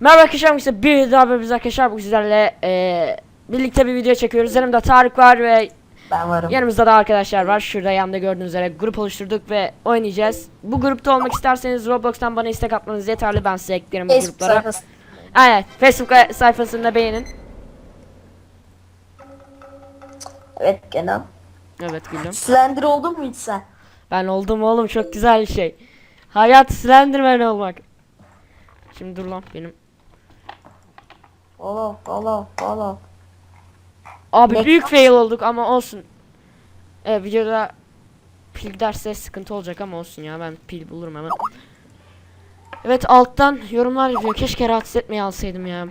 Merhaba arkadaşlar, işte bir daha biz arkadaşlar bu sizlerle eee, birlikte bir video çekiyoruz. Yanımda Tarık var ve Ben varım. yanımızda da arkadaşlar var. Şurada yanında gördüğünüz üzere grup oluşturduk ve oynayacağız. Bu grupta olmak isterseniz Roblox'tan bana istek atmanız yeterli. Ben size eklerim bu gruplara. sayfası. Aynen. Facebook sayfasında beğenin. Evet Kenan. Evet gülüm. Slender oldun mu hiç sen? Ben oldum oğlum çok güzel bir şey. Hayat Slenderman olmak. Şimdi dur lan benim. Follow follow follow. Abi Ne- büyük fail olduk ama olsun. Evet videoda pil giderse sıkıntı olacak ama olsun ya ben pil bulurum hemen. Evet alttan yorumlar yazıyor. Keşke rahatsız etmeyi alsaydım ya.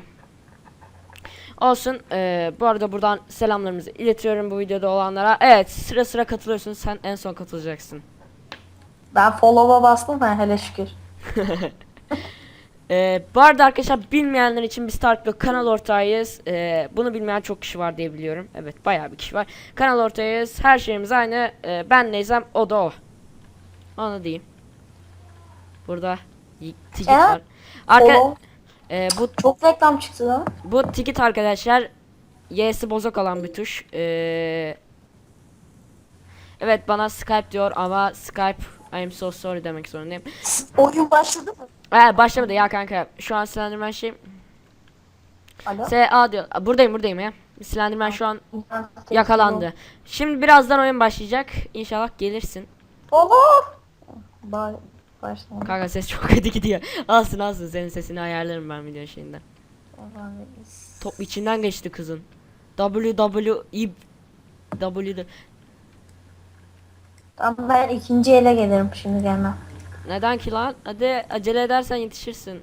Olsun. eee, bu arada buradan selamlarımızı iletiyorum bu videoda olanlara. Evet sıra sıra katılıyorsun. Sen en son katılacaksın. Ben follow'a bastım ben hele şükür. Ee, bu arada arkadaşlar bilmeyenler için biz Tarık'la kanal ortağıyız. Ee, bunu bilmeyen çok kişi var diye biliyorum. Evet bayağı bir kişi var. Kanal ortağıyız. Her şeyimiz aynı. Ee, ben neysem o da o. Onu diyeyim. Burada tikit Ya, var. Arka e, bu Çok reklam çıktı lan. bu tikit arkadaşlar Y'si bozuk olan bir tuş. Ee, evet bana Skype diyor ama Skype I'm so sorry demek zorundayım. Oyun başladı mı? Ee, başlamadı ya kanka. Şu an Slenderman şey Alo. SA diyor. Aa, Buradayım buradayım ya. Slenderman şu an yakalandı. Şimdi birazdan oyun başlayacak. İnşallah gelirsin. Follow. Ba başlayalım. Kanka ses çok kötü gidiyor. Alsın alsın senin sesini ayarlarım ben video şeyinden. Top içinden geçti kızın. WWE W Tamam ben ikinci ele gelirim şimdi gelmem. Neden ki lan? Hadi acele edersen yetişirsin.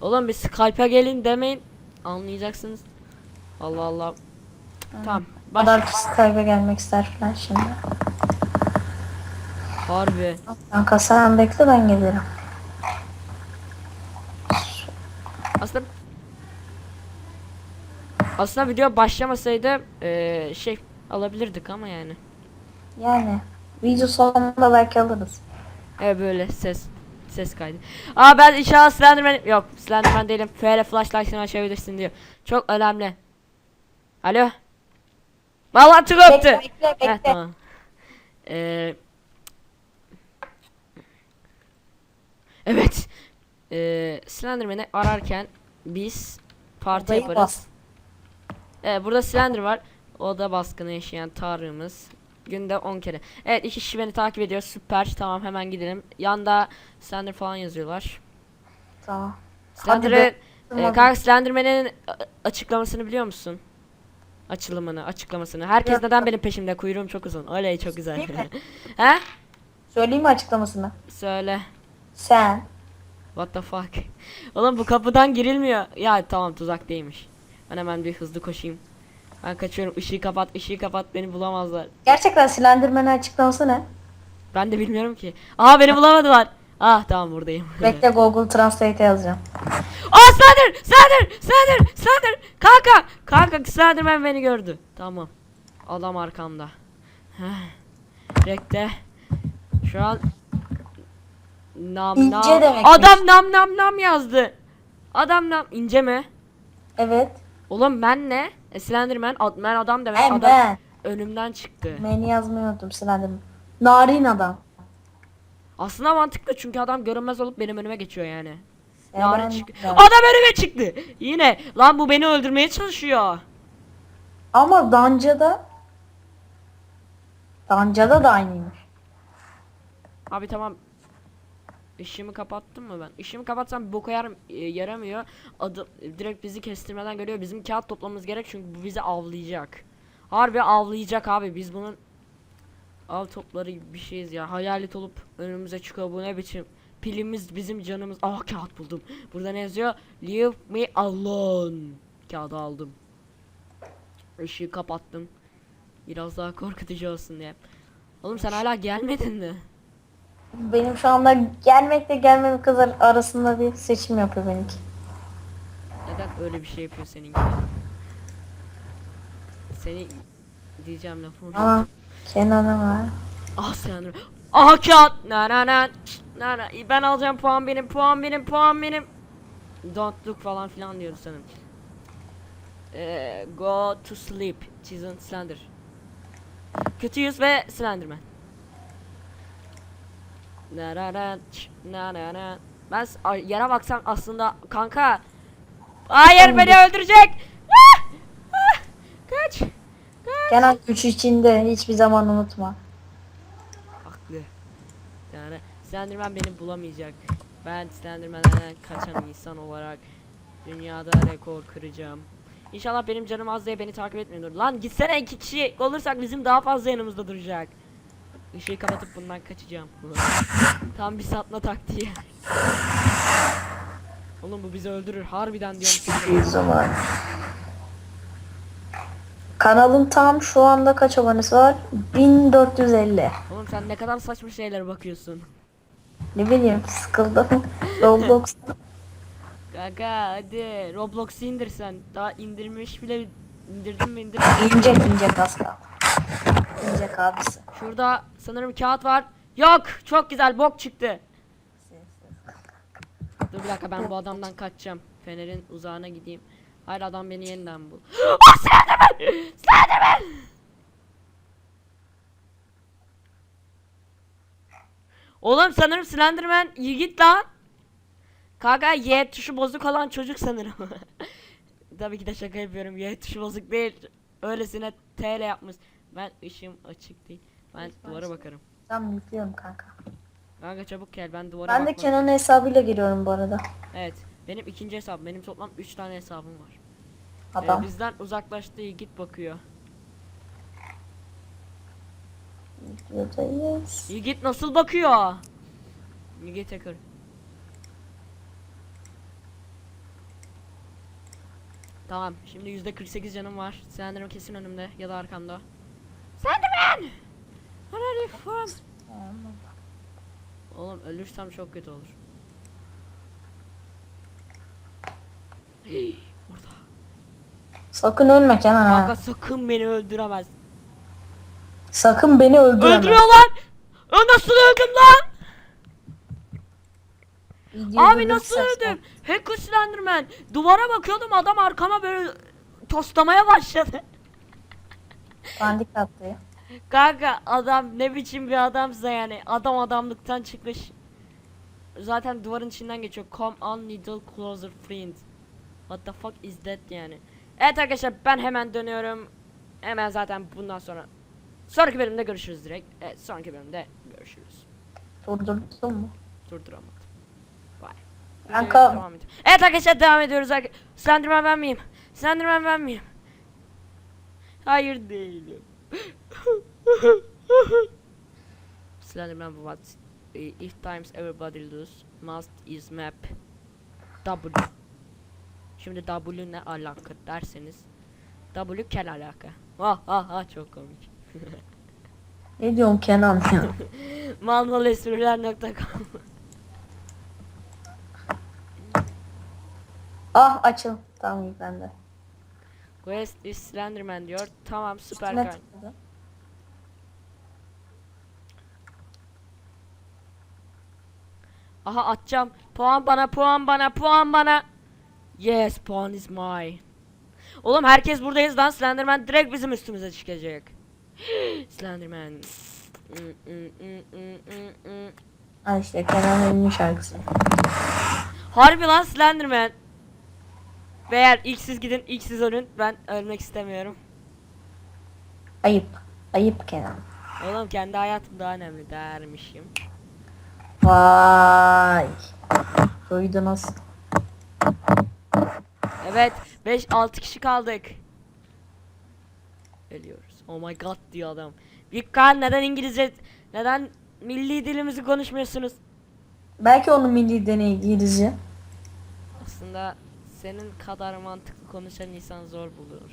Oğlum bir Skype'a gelin demeyin. Anlayacaksınız. Allah Allah. Tamam. Baş. Kadar kişi Skype'e gelmek ister falan şimdi. Harbi. Kanka sen bekle ben gelirim. Aslında aslında video başlamasaydı eee, şey alabilirdik ama yani. Yani video sonunda belki alırız. Evet böyle ses ses kaydı. Aa ben inşallah Slenderman yok Slenderman değilim. FR flashlight'ını açabilirsin diyor. Çok önemli. Alo. Bağlantı koptu. Bekle bekle bekle. Heh, tamam. Ee, evet. Ee, Slenderman'i ararken biz parti Odayı yaparız. bas. Evet burada Slender var. O da baskını yaşayan tanrımız. Günde 10 kere. Evet iki kişi beni takip ediyor. Süper. Tamam hemen gidelim. Yanda Slender falan yazıyorlar. Tamam. Slender'ın be. e, kanka Slenderman'in a- açıklamasını biliyor musun? Açılımını, açıklamasını. Herkes Yok. neden benim peşimde? Kuyruğum çok uzun. Oley çok güzel. He? Söyleyeyim mi açıklamasını? Söyle. Sen What the fuck? Oğlum bu kapıdan girilmiyor. Ya tamam tuzak değilmiş. Ben hemen bir hızlı koşayım. Ben kaçıyorum. Işığı kapat, ışığı kapat. Beni bulamazlar. gerçekten Slenderman'ın açıklaması ne? Ben de bilmiyorum ki. Aa beni bulamadılar. Ah tamam buradayım. Bekle Google Translate yazacağım. Aa Slender! Slender! Slender! Slender! Kanka! Kanka Slenderman beni gördü. Tamam. Adam arkamda. Heh. Bekle. Şu an nam İnce nam. demekmiş. Adam nam nam nam yazdı. Adam nam ince mi? Evet. Oğlum ben ne? E, Slenderman ad, ben adam demek. Ben adam ben. önümden çıktı. Beni yazmayı unuttum Slenderman. Narin adam. Aslında mantıklı çünkü adam görünmez olup benim önüme geçiyor yani. Ya Yarın ben- çık- ben- Adam önüme çıktı. Yine lan bu beni öldürmeye çalışıyor. Ama Danca'da Danca'da da aynıymış. Abi tamam. Işığımı kapattım mı ben? Işığımı kapatsam bir boka yar e, yaramıyor. Adı direkt bizi kestirmeden görüyor. Bizim kağıt toplamamız gerek çünkü bu bizi avlayacak. Harbi avlayacak abi. Biz bunun av topları gibi bir şeyiz ya. Hayalet olup önümüze çıkıyor. Bu ne biçim? Pilimiz bizim canımız. Ah kağıt buldum. Burada ne yazıyor? Leave me alone. Kağıdı aldım. Işığı kapattım. Biraz daha korkutucu olsun diye. Oğlum sen hala gelmedin mi? Benim şu anda gelmekle gelmemek kadar arasında bir seçim yapıyor benimki. Neden öyle bir şey yapıyor seninki? Seni diyeceğim lafı unuttum. Ama Kenan'a var. Ah Slenderman. Aha kağıt. Na na na. Na na. Ben alacağım puan benim puan benim puan benim. Don't look falan filan diyordu sanırım. Ee, go to sleep. Çizin Slender. Kötüyüz ve Slenderman. Na na na ç, na na na. Ben yere baksam aslında kanka. Hayır beni öldürecek. Ah! Ah! Kaç. Kaç. Kenan güç içinde hiçbir zaman unutma. Haklı. Yani Slenderman beni bulamayacak. Ben Slenderman'den kaçan insan olarak dünyada rekor kıracağım. İnşallah benim canım az diye beni takip etmiyordur. Lan gitsene iki kişi olursak bizim daha fazla yanımızda duracak. Işığı kapatıp bundan kaçacağım. Tam bir satma taktiği. Oğlum bu bizi öldürür harbiden diyorum. size. Bir zaman. Kanalın tam şu anda kaç abonesi var? 1450. Oğlum sen ne kadar saçma şeylere bakıyorsun. Ne bileyim sıkıldım. Roblox. Kanka hadi Roblox'u indir sen. Daha indirmiş bile indirdin mi indirdin. İnecek inecek az kaldı. İnecek abisi. Şurada sanırım kağıt var. Yok çok güzel bok çıktı. Dur bir dakika ben bu adamdan kaçacağım. Fener'in uzağına gideyim. Hayır adam beni yeniden bul. Ah Slenderman! Slenderman! Oğlum sanırım Slenderman iyi lan. Kanka Y tuşu bozuk olan çocuk sanırım. Tabii ki de şaka yapıyorum. Y tuşu bozuk değil. Öylesine T ile yapmış. Ben ışığım açık değil. Ben duvara bakarım. Tamam yüklüyorum kanka. Kanka çabuk gel ben duvara Ben de bakmam. Kenan'ın hesabıyla giriyorum bu arada. Evet. Benim ikinci hesabım. Benim toplam 3 tane hesabım var. Ee, Adam. bizden uzaklaştı git bakıyor. Videodayız. Yiğit nasıl bakıyor? Yiğit Hacker. Tamam şimdi yüzde 48 canım var. Slenderman kesin önümde ya da arkamda. Slenderman! Where are you from? Oğlum ölürsem çok kötü olur. Hey, Orada. Sakın ölme Kenan ha. Kanka sakın beni öldüremez. Sakın beni öldüreme. Öldürüyor lan! Ö, Nasıl öldüm lan? Videoyu Abi nasıl öldüm? Hacker Slenderman. Duvara bakıyordum adam arkama böyle toslamaya başladı. Pandik attı. Kanka adam ne biçim bir adamsa yani adam adamlıktan çıkmış. Zaten duvarın içinden geçiyor. Come on little closer friend. What the fuck is that yani? Evet arkadaşlar ben hemen dönüyorum. Hemen zaten bundan sonra sonraki bölümde görüşürüz direkt. Evet sonraki bölümde görüşürüz. Durdurdun mu? Durduramadım. Bye. Kanka- Evet. Evet arkadaşlar devam ediyoruz. Slenderman ben miyim? Slenderman ben miyim? Hayır değilim. Slenderman what? If times everybody lose, must is map W. Şimdi W ne alaka derseniz W kel alaka. Ha ha ha çok komik. Ne diyorsun Kenan ya? Malmalespriler.com ah açıl. Tamam yüklendi. Quest is Slenderman diyor. Tamam süper kan. Aha atacağım. Puan bana, puan bana, puan bana. Yes, puan is mine. Oğlum herkes buradayız lan. Slenderman direkt bizim üstümüze çıkacak. Slenderman. Ha işte ünlü şarkısı. Harbi lan Slenderman. Beyler ilk siz gidin, ilk siz ölün. Ben ölmek istemiyorum. Ayıp. Ayıp Kenan. Oğlum kendi hayatım daha önemli dermişim. Vay. Duydunuz. Evet, 5-6 kişi kaldık. Ölüyoruz. Oh my god diyor adam. Kaan neden İngilizce, neden milli dilimizi konuşmuyorsunuz? Belki onun milli deney İngilizce. Aslında senin kadar mantıklı konuşan insan zor bulur.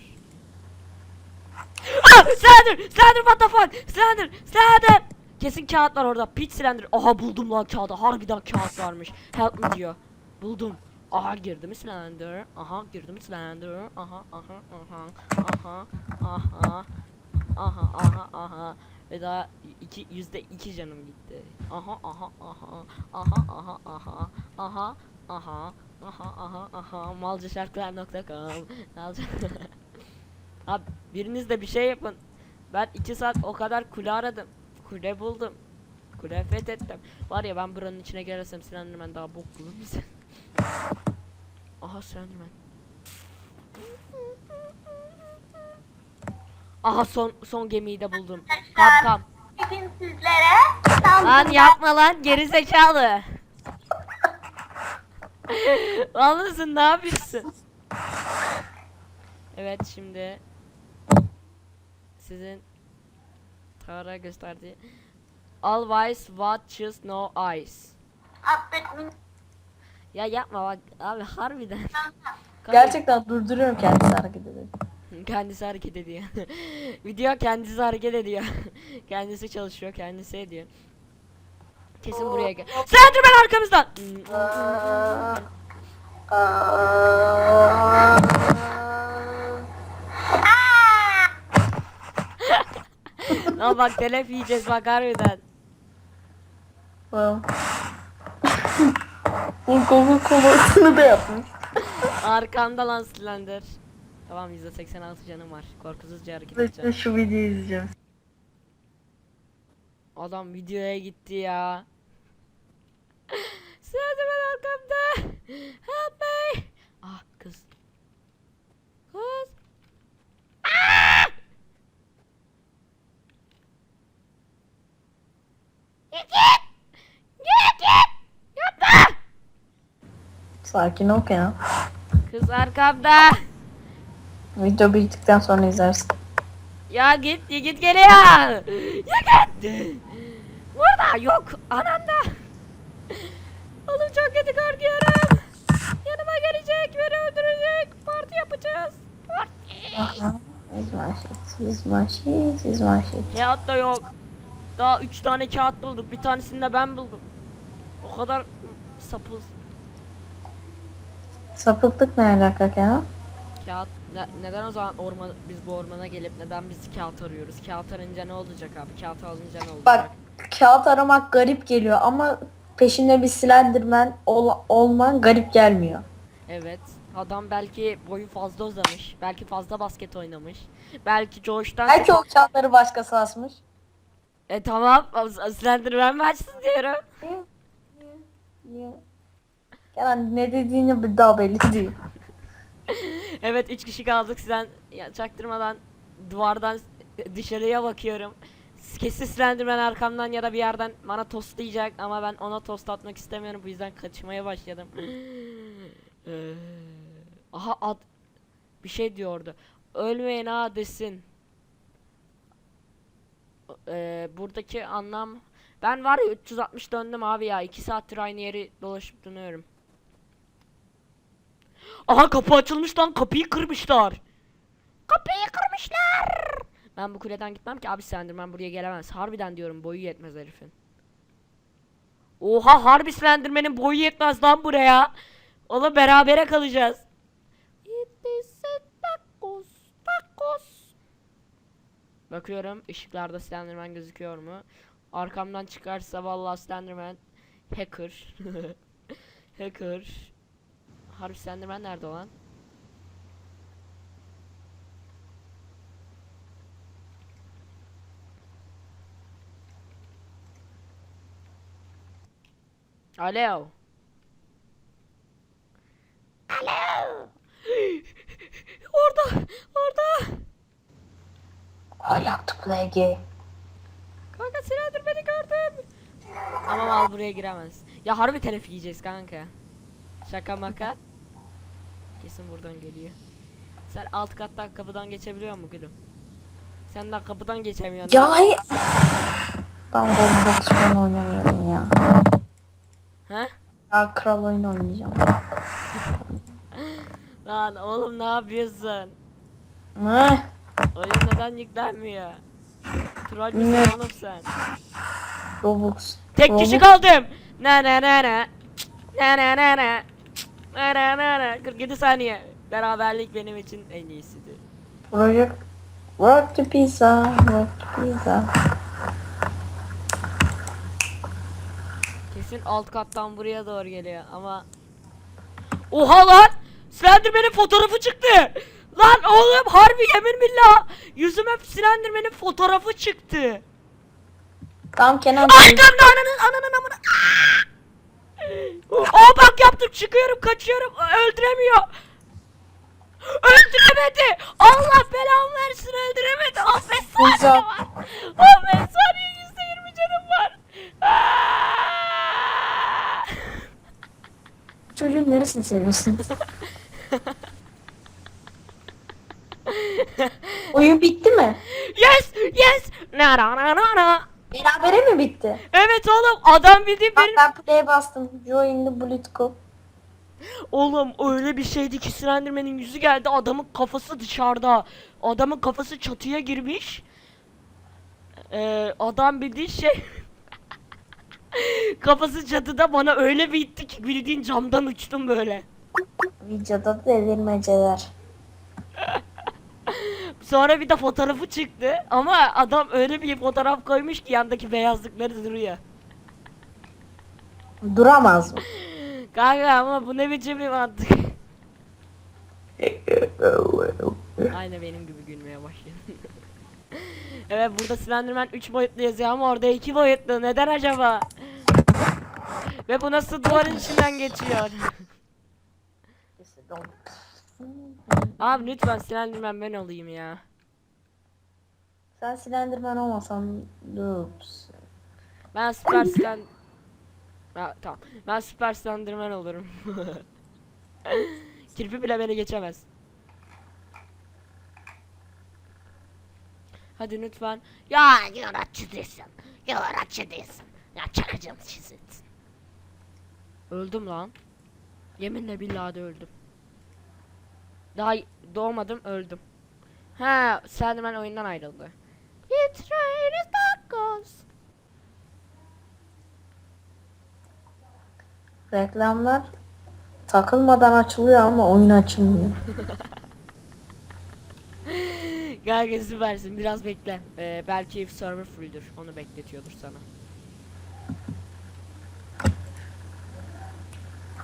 Ah! Slender! Slender what the fuck? Slender! Slender! Kesin kağıt var orada. Pit Slender. Aha buldum lan kağıdı. Harbiden kağıt varmış. Help me diyor. Buldum. Aha girdi mi Slender? Aha girdi mi Slender? Aha aha aha aha aha aha aha aha Ve daha iki, yüzde iki canım gitti. Aha aha aha aha aha aha aha aha aha aha aha malcaşarkılar.com Malca Abi biriniz de bir şey yapın. Ben iki saat o kadar kule aradım. Kule buldum. Kule fethettim. Var ya ben buranın içine gelirsem Slenderman daha bok bulur musun? Aha Slenderman. Aha son son gemiyi de buldum. Kam. Bugün sizlere Lan yapma lan geri zekalı. Anlasın ne yapıyorsun? Evet şimdi sizin Tara gösterdiği Always watches no eyes. Ya yapma bak abi harbiden. Gerçekten durduruyorum kendisi hareket ederek. Kendisi hareket ediyor. Video kendisi hareket ediyor. kendisi çalışıyor, kendisi ediyor. Kesin buraya gel. Slenderman arkamızdan. Lan bak telef yiyeceğiz bak harbiden. Google komasını da yapmış. Arkamda lan Slender. Tamam %86 canım var. Korkusuzca hareket Bekle edeceğim. şu videoyu izleyeceğim. Adam videoya gitti ya. Slenderman arkamda. Help me. Ah kız. Kız. Ah! Git git. Git git. Yapma. Sakin ol ya. Kız arkamda. Video bittikten sonra izlersin. Ya git git geri ya. Ya git. Burada yok. Ananda. Oğlum çok kötü korkuyorum. Yanıma gelecek, beni öldürecek. Parti yapacağız. Parti. İs my shit, is my shit. Kağıt da yok. Daha üç tane kağıt bulduk. Bir tanesini de ben buldum. O kadar sapız. Sapıklık ne alaka ya? Kağıt ne- neden o zaman orman biz bu ormana gelip neden biz kağıt arıyoruz? Kağıt arayınca ne olacak abi? Kağıt alınca ne olacak? Bak kağıt aramak garip geliyor ama peşinde bir Slenderman ol, olman garip gelmiyor. Evet. Adam belki boyu fazla uzamış. Belki fazla basket oynamış. Belki Josh'tan... Belki o kağıtları başkası asmış. E tamam. Slenderman mi açsın diyorum. Yani ne dediğini bir daha belli değil. Evet 3 kişi kaldık. Sen ya, çaktırmadan duvardan dışarıya bakıyorum. Kesin Slenderman arkamdan ya da bir yerden bana tostlayacak ama ben ona tost atmak istemiyorum. Bu yüzden kaçmaya başladım. Eee, Aha ad bir şey diyordu. Ölmeyin ha desin. Eee, buradaki anlam ben var ya 360 döndüm abi ya 2 saattir aynı yeri dolaşıp dönüyorum. Aha kapı açılmış lan kapıyı kırmışlar. Kapıyı kırmışlar. Ben bu kuleden gitmem ki abi Slenderman buraya gelemez. Harbiden diyorum boyu yetmez herifin. Oha harbi Slenderman'in boyu yetmez lan buraya. Oğlum berabere kalacağız. Bakıyorum ışıklarda Slenderman gözüküyor mu? Arkamdan çıkarsa vallahi Slenderman hacker. hacker. Harbi Slenderman nerede lan? Alo. Alo. orada, orada. To play game. Kanka Slenderman'i gördüm. Ama mal buraya giremez. Ya harbi telef yiyeceğiz kanka. Şaka maka. Kesin buradan geliyor. Sen alt kattan kapıdan geçebiliyor musun gülüm? Sen daha kapıdan geçemiyorsun. Ya hayır. Ben Roblox falan oynamıyorum ya. He? Ya kral oyun oynayacağım. Lan oğlum ne yapıyorsun? Ne? Oyun neden yüklenmiyor? Troll Ne? müsün oğlum sen? Roblox. Tek kişi Roblox- kaldım. Ne ne ne ne. Ne ne ne ne. Ne ne ne ne. 47 saniye. Beraberlik benim için en iyisidir. Project Work to pizza, work to pizza. Kesin alt kattan buraya doğru geliyor ama Oha lan! Slenderman'in fotoğrafı çıktı. Lan oğlum harbi yemin billah yüzüme Slenderman'in fotoğrafı çıktı. Tamam Kenan. Arkamda ananın ananın amına. Aa bak yaptım çıkıyorum kaçıyorum öldüremiyor. Öldüremedi. Allah belamı versin öldüremedi. 15 saniye Güzel. var. 15 saniye %20 canım var. Aa! Çocuğun neresini seviyorsun? Oyun bitti mi? Yes yes. Na na na na na. Berabere mi bitti? Evet oğlum adam bildiğin Bak benim. ben play bastım. Join the Bullet Club. Oğlum öyle bir şeydi ki Slenderman'in yüzü geldi adamın kafası dışarıda. Adamın kafası çatıya girmiş. Ee, adam bildiğin şey kafası çatıda bana öyle bir itti ki bildiğin camdan uçtum böyle. Videoda da delirmeceler. Sonra bir de fotoğrafı çıktı ama adam öyle bir fotoğraf koymuş ki yandaki beyazlıkları duruyor. Duramaz mı? Kanka ama bu ne biçim bir mantık. Aynı benim gibi gülmeye başladı. evet burada Slenderman 3 boyutlu yazıyor ama orada 2 boyutlu. Neden acaba? Ve bu nasıl duvarın içinden geçiyor? Abi lütfen Slenderman ben olayım ya. Sen Slenderman olmasan Ups. Ben Süper Slend... Ha, tamam. Ben Süper Slenderman olurum. Kirpi bile beni geçemez. Hadi lütfen. Ya yaratçı değilsin. Yaratçı değilsin. Ya çakacağım çizit. Öldüm lan. Yeminle billahi de öldüm. Daha doğmadım öldüm. Ha, Slenderman oyundan ayrıldı. It's raining tacos. Reklamlar takılmadan açılıyor ama oyun açılmıyor. Gel süpersin biraz bekle. Ee, belki server full'dür. Onu bekletiyordur sana.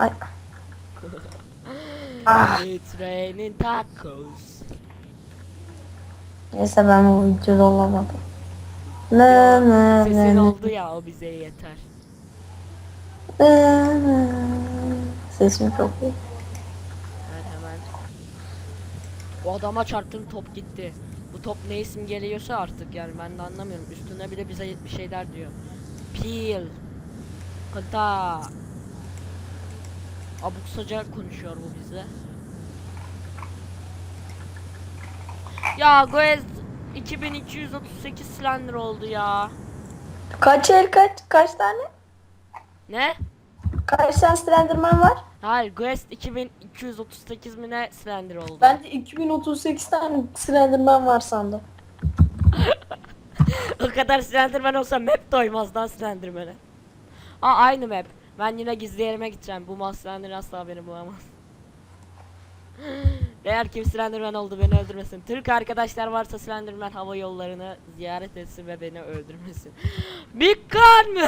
Hay. Ah, It's raining tacos. neyse ben o videoda olamadım. Ne ne Sesin ne ne oldu ya o bize yeter. ne ne. Sesim çok iyi. Ben hemen. O adama çarptım top gitti. Bu top ne isim geliyorsa artık yani ben de anlamıyorum. Üstüne bile bize bir şeyler diyor. Peel. Kıta. Abuk saca konuşuyor bu bize. Ya Goez 2238 slender oldu ya. Kaç el kaç kaç tane? Ne? Kaç tane Slenderman var? Hayır Quest 2238 mi ne slender oldu? Ben de 2038 tane Slenderman var sandım. o kadar Slenderman olsa map doymaz lan Slenderman'e. Aa aynı map. Ben yine gizli yerime gideceğim. Bu mal Slender asla beni bulamaz. Eğer kim Slenderman oldu beni öldürmesin. Türk arkadaşlar varsa Slenderman hava yollarını ziyaret etsin ve beni öldürmesin. Gun mı?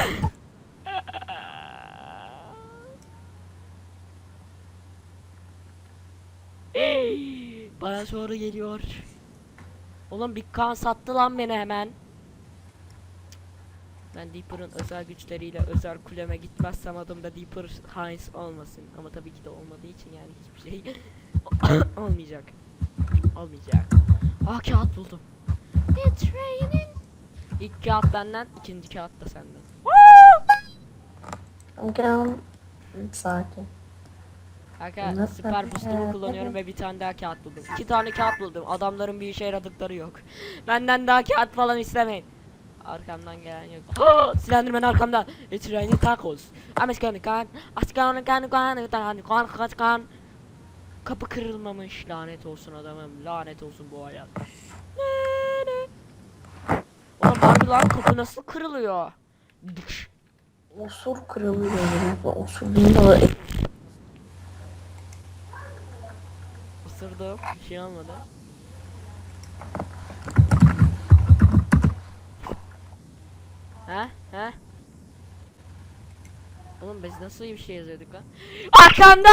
Bana sonra geliyor. Oğlum Big Gun sattı lan beni hemen. Ben Deeper'ın özel güçleriyle özel kuleme gitmezsem adımda Deeper Heinz olmasın. Ama tabii ki de olmadığı için yani hiçbir şey olmayacak. Olmayacak. Ah kağıt buldum. It's raining. İlk kağıt benden, ikinci kağıt da senden. Gel. Sakin. Kanka süper booster'ımı kullanıyorum ve bir tane daha kağıt buldum. İki tane kağıt buldum. Adamların bir işe yaradıkları yok. Benden daha kağıt falan istemeyin. Arkamdan gelen yok. Slenderman arkamda. It's raining tacos. I'm just gonna can. I'm gonna can can can can can can. Kapı kırılmamış. Lanet olsun adamım. Lanet olsun bu hayat. Oğlum harbi lan kapı nasıl kırılıyor? Osur kırılıyor. Osur değil de Isırdım. Bir şey olmadı. He? He? Oğlum biz nasıl bir şey yazıyorduk lan? Arkamda!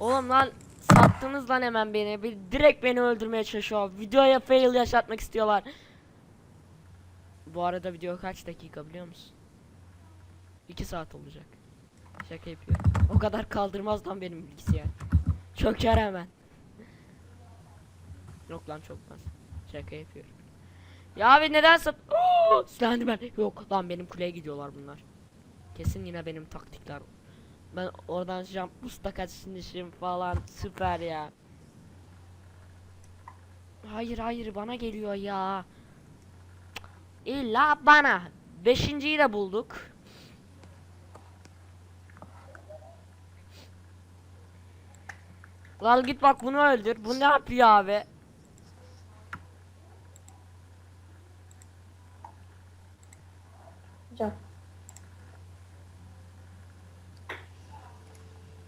Oğlum lan sattınız lan hemen beni. Bir direkt beni öldürmeye çalışıyor. Videoya fail yaşatmak istiyorlar. Bu arada video kaç dakika biliyor musun? 2 saat olacak. Şaka yapıyor. O kadar kaldırmaz lan benim bilgisayar. Çöker hemen. Yok lan çökmez. Şaka yapıyorum. Ya abi neden sat... Oo, Slenderman. Yok lan benim kuleye gidiyorlar bunlar. Kesin yine benim taktikler. Ben oradan jump boost'a kaçmışım falan süper ya. Hayır hayır bana geliyor ya. İlla bana. Beşinciyi de bulduk. Lan git bak bunu öldür. Bu ne yapıyor abi?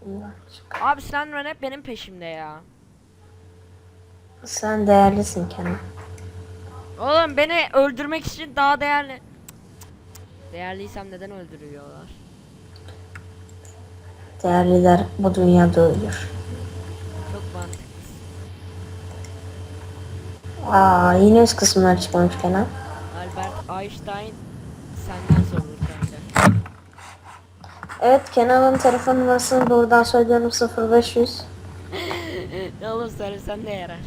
Aşkına. Abi Slenderman hep benim peşimde ya. Sen değerlisin Kenan. Oğlum beni öldürmek için daha değerli. Değerliysem neden öldürüyorlar? Değerliler bu dünyada ölür. Çok mantıklı. Aa yine üst kısımlar çıkmamış Kenan. Albert Einstein senden sorulur kanka. Evet Kenan'ın telefon numarasını buradan söylüyorum 0500. ne oğlum söylesen ne yarar?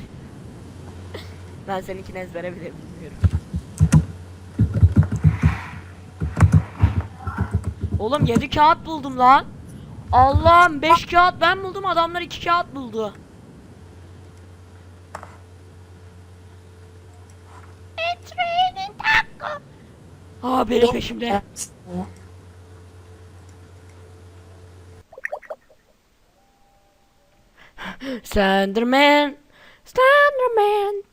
ben seninkini ezbere bile bilmiyorum. Oğlum 7 kağıt buldum lan. Allah'ım 5 kağıt ben buldum adamlar 2 kağıt buldu. Aa benim peşimde. Slenderman, Slenderman.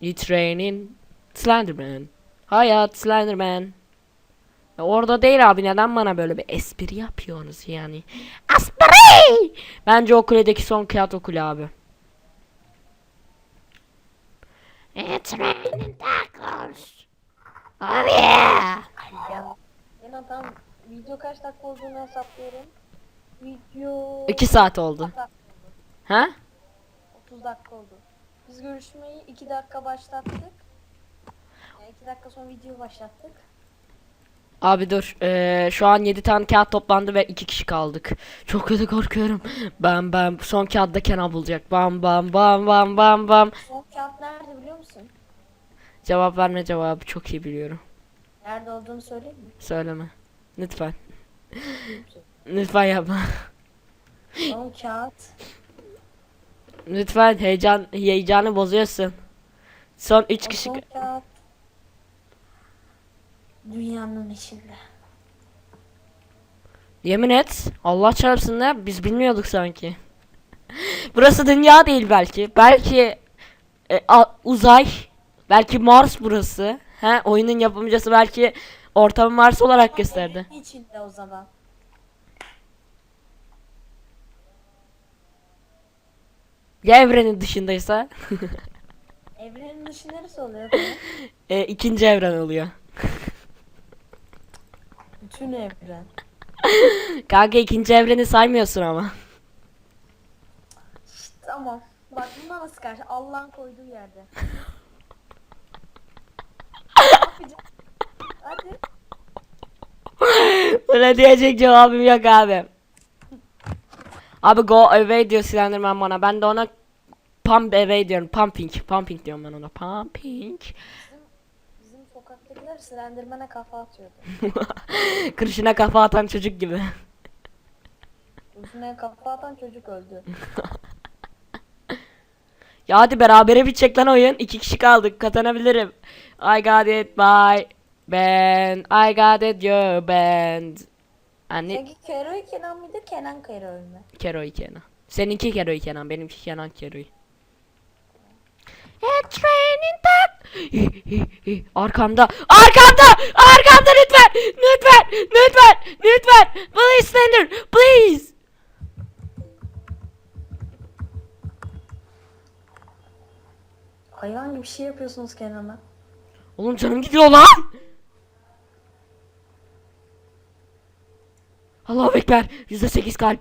It's raining, Slenderman. Hayat Slenderman. Orada değil abi neden bana böyle bir espri yapıyorsunuz yani? Espri! Bence o kuledeki son kağıt o kule abi. It's raining tacos. Yeah! Kenan tam video kaç dakika olduğunu hesaplıyorum. Video 2 saat oldu. Ha? 30 dakika oldu. Biz görüşmeyi 2 dakika başlattık. 2 dakika sonra video başlattık. Abi dur. Ee, şu an 7 tane kağıt toplandı ve 2 kişi kaldık. Çok kötü korkuyorum. Bam bam. Son kağıtta Kenan bulacak. Bam bam bam bam bam bam. Son kağıt nerede biliyor musun? Cevap verme cevabı çok iyi biliyorum. Nerede olduğunu söyleyeyim mi? Söyleme. Lütfen. Lütfen yapma. Son kağıt. Lütfen heyecan heyecanı bozuyorsun. Son 3 O kişi. son kağıt. Dünyanın içinde. Yemin et. Allah çarpsın ne? Biz bilmiyorduk sanki. burası dünya değil belki. Belki e, a- uzay. Belki Mars burası. He, oyunun yapımcısı belki ortamı Mars olarak gösterdi. Evrenin içinde o zaman. Ya evrenin dışındaysa? Evrenin dışı neresi oluyor? E, ikinci evren oluyor. Bütün evren. Kanka ikinci evreni saymıyorsun ama. Tamam. Bak buna nasıl karşı? Allah'ın koyduğu yerde. ne yapacağız? Hadi. Buna diyecek cevabım yok abi. Abi go away diyor Slenderman bana. Ben de ona pump away diyorum. Pumping. Pumping diyorum ben ona. Pumping. Bizim sokaktakiler Slenderman'e kafa atıyordu. Kırışına kafa atan çocuk gibi. Üstüne kafa atan çocuk öldü. Ya hadi berabere bitecek lan oyun. İki kişi kaldık. Kazanabilirim. I got it by band. I got it your band. Anne Peki Keroy Kenan mıydı? Kenan Keroy mu? Keroy Kenan. Seninki Keroy Kenan. Benimki Kenan Keroy. It's raining back. Arkamda. Arkamda. Arkamda lütfen. Lütfen. Lütfen. Lütfen. Please Slender. Please. Hayvan gibi bir şey yapıyorsunuz Kenan'a. Oğlum canım gidiyor lan. Allahu Ekber. Yüzde sekiz kalp.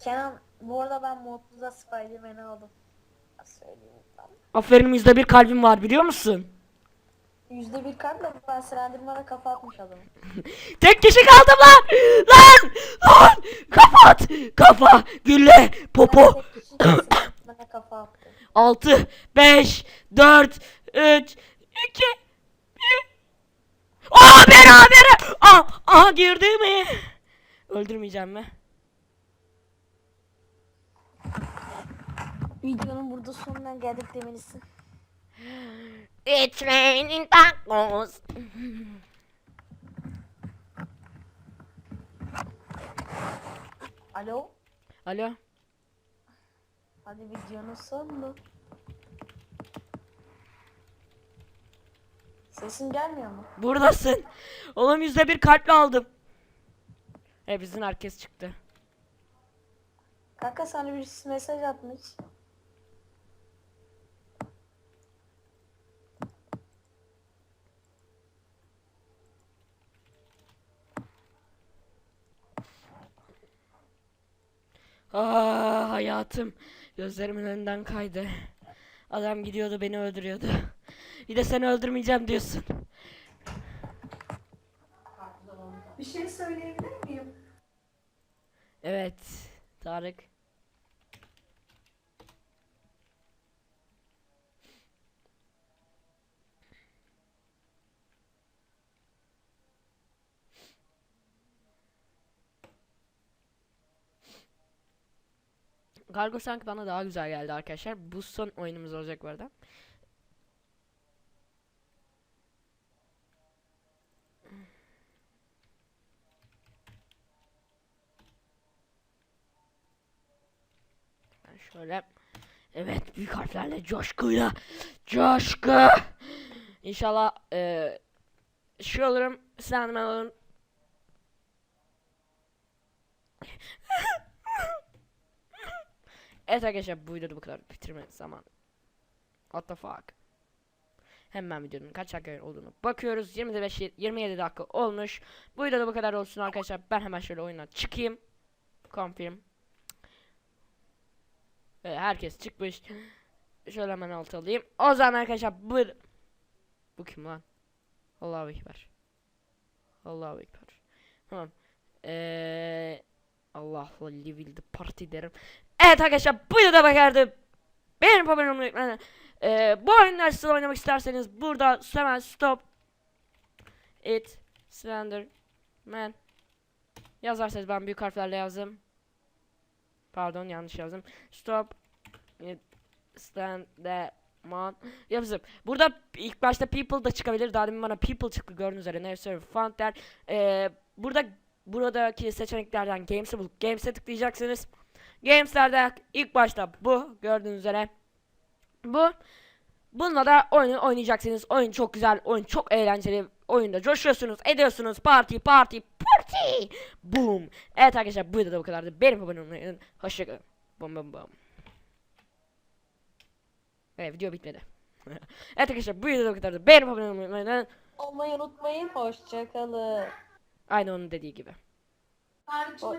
Kenan bu arada ben modluda Spider-Man'i aldım. Söyleyeyim tam. Aferin yüzde bir kalbim var biliyor musun? Yüzde bir kartla ben Slenderman'a kafa atmış adamım. Tek kişi kaldım lan. Lan. Lan. Kapat. Kafa. Gülle. Popo. Ben tek kişi kafa attım. 6, 5, 4, 3, 2, 1. Aa berabere. Aa, aha girdi mi? Öldürmeyeceğim mi? Videonun burada sonuna geldik demelisin. It's raining tacos. Alo? Alo. Hadi videonun sonu. Sesin gelmiyor mu? Buradasın. Oğlum yüzde bir kalple aldım. E bizim herkes çıktı. Kanka sana birisi mesaj atmış. Aa hayatım. Gözlerimin önünden kaydı. Adam gidiyordu beni öldürüyordu. Bir de seni öldürmeyeceğim diyorsun. Bir şey söyleyebilir miyim? Evet. Tarık. Kargo sanki bana daha güzel geldi arkadaşlar. Bu son oyunumuz olacak bu arada. Şöyle Evet büyük harflerle coşkuyla coşku İnşallah eee şey olurum Slenderman olurum Evet arkadaşlar bu videoda bu kadar bitirme zaman What the fuck Hemen videonun kaç dakika olduğunu bakıyoruz 25 27 dakika olmuş Bu videoda bu kadar olsun arkadaşlar ben hemen şöyle oyuna çıkayım Confirm Evet, herkes çıkmış. Şöyle hemen alt alayım. O zaman arkadaşlar bu bu kim lan? Allahu ekber. Allahu ekber. Tamam. Eee Allah'la live the party derim. Evet arkadaşlar bu videoda bakardım. Benim haberim unutmayın. Eee bu oyunlar siz oynamak isterseniz burada hemen stop it slender man yazarsanız ben büyük harflerle yazdım. Pardon yanlış yazdım. Stop. It the man. Yapızım. Burada ilk başta people da çıkabilir. Daha demin bana people çıktı gördüğünüz üzere. Serve font der. Ee, burada buradaki seçeneklerden games'i bulup games'e tıklayacaksınız. Games'lerde ilk başta bu gördüğünüz üzere. Bu. Bununla da oyunu oynayacaksınız. Oyun çok güzel. Oyun çok eğlenceli. Oyunda coşuyorsunuz, ediyorsunuz. Party, party, party. Boom. Evet arkadaşlar bu videoda bu kadardı. Benim abone olmayı unutmayın. Hoşçakalın. Bum bum bum. Evet video bitmedi. evet arkadaşlar bu videoda bu kadardı. Benim abone olmayı unutmayın. Olmayı unutmayın. Hoşçakalın. Aynı onun dediği gibi. O-